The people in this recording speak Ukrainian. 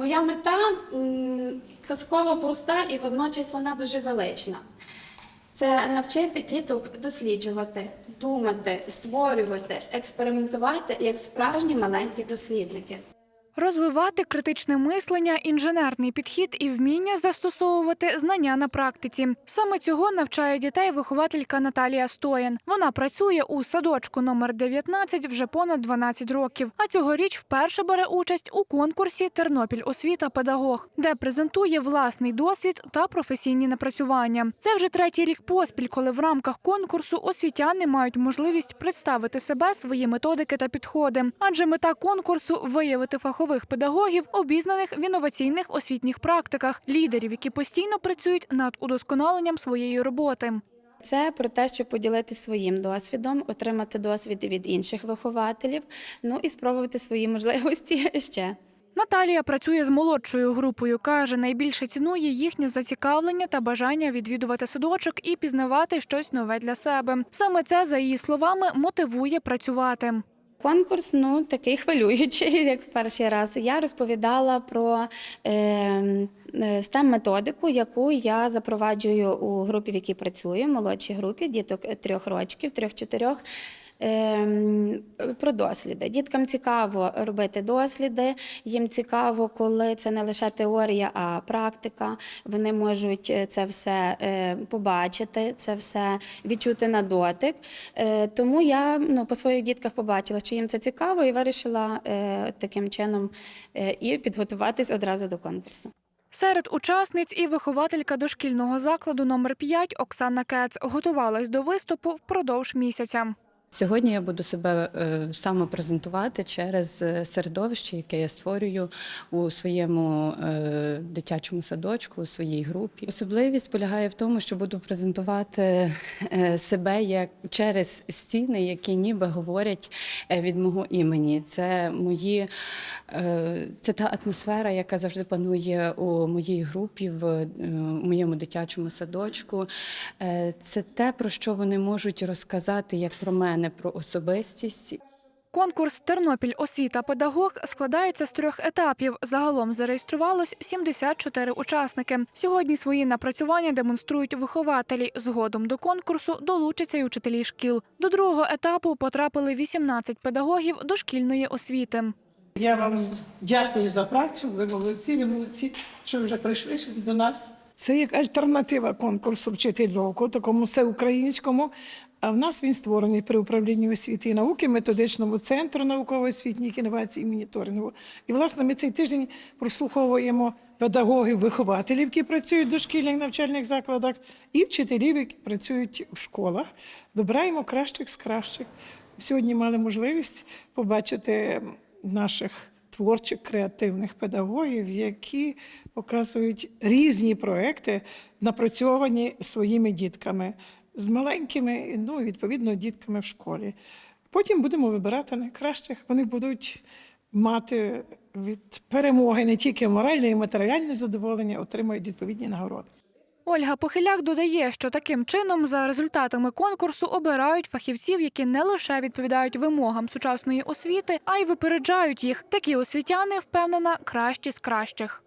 Моя мета казково проста і водночас вона дуже велична. Це навчити діток досліджувати, думати, створювати, експериментувати як справжні маленькі дослідники. Розвивати критичне мислення, інженерний підхід і вміння застосовувати знання на практиці. Саме цього навчає дітей вихователька Наталія Стоян. Вона працює у садочку номер 19 вже понад 12 років. А цьогоріч вперше бере участь у конкурсі Тернопіль освіта педагог, де презентує власний досвід та професійні напрацювання. Це вже третій рік поспіль, коли в рамках конкурсу освітяни мають можливість представити себе, свої методики та підходи. Адже мета конкурсу виявити фахових педагогів, обізнаних в інноваційних освітніх практиках, лідерів, які постійно працюють над удосконаленням своєї роботи. Це про те, щоб поділитися своїм досвідом, отримати досвід від інших вихователів, ну і спробувати свої можливості ще. Наталія працює з молодшою групою. каже, найбільше цінує їхнє зацікавлення та бажання відвідувати садочок і пізнавати щось нове для себе. Саме це, за її словами, мотивує працювати. Конкурс ну такий хвилюючий, як в перший раз. Я розповідала про е, е, stem методику, яку я запроваджую у групі, в якій працюю, молодшій групі, діток трьох років, трьох-чотирьох. Ем, Про досліди. Діткам цікаво робити досліди, їм цікаво, коли це не лише теорія, а практика. Вони можуть е, це все е, побачити, це все відчути на дотик. Е, Тому я ну, по своїх дітках побачила, що їм це цікаво, і вирішила таким чином і підготуватись одразу до конкурсу. Серед учасниць і вихователька дошкільного закладу номер 5 Оксана Кец готувалась до виступу впродовж місяця. Сьогодні я буду себе е, самопрезентувати через е, середовище, яке я створюю у своєму е, дитячому садочку, у своїй групі. Особливість полягає в тому, що буду презентувати себе як через стіни, які ніби говорять від мого імені. Це мої це та атмосфера, яка завжди панує у моїй групі, в моєму дитячому садочку. Це те, про що вони можуть розказати як про мене, про особистість. Конкурс Тернопіль освіта педагог складається з трьох етапів. Загалом зареєструвалось 74 учасники. Сьогодні свої напрацювання демонструють вихователі. Згодом до конкурсу долучаться й учителі шкіл. До другого етапу потрапили 18 педагогів дошкільної освіти. Я вам дякую за працю. Ви молодці, ви молодці, що вже прийшли до нас. Це як альтернатива конкурсу вчитель року, такому всеукраїнському. А в нас він створений при управлінні освіти і науки, методичному центру науково-освітніх інновацій і моніторингу. І, власне, ми цей тиждень прослуховуємо педагогів, вихователів, які працюють в дошкільних навчальних закладах, і вчителів, які працюють в школах. Вибираємо кращих з кращих. Сьогодні мали можливість побачити наших творчих креативних педагогів, які показують різні проекти, напрацьовані своїми дітками, з маленькими, ну відповідно дітками в школі. Потім будемо вибирати найкращих. Вони будуть мати від перемоги не тільки моральне і матеріальне задоволення, отримають відповідні нагороди. Ольга Похиляк додає, що таким чином за результатами конкурсу обирають фахівців, які не лише відповідають вимогам сучасної освіти, а й випереджають їх. Такі освітяни впевнена кращі з кращих.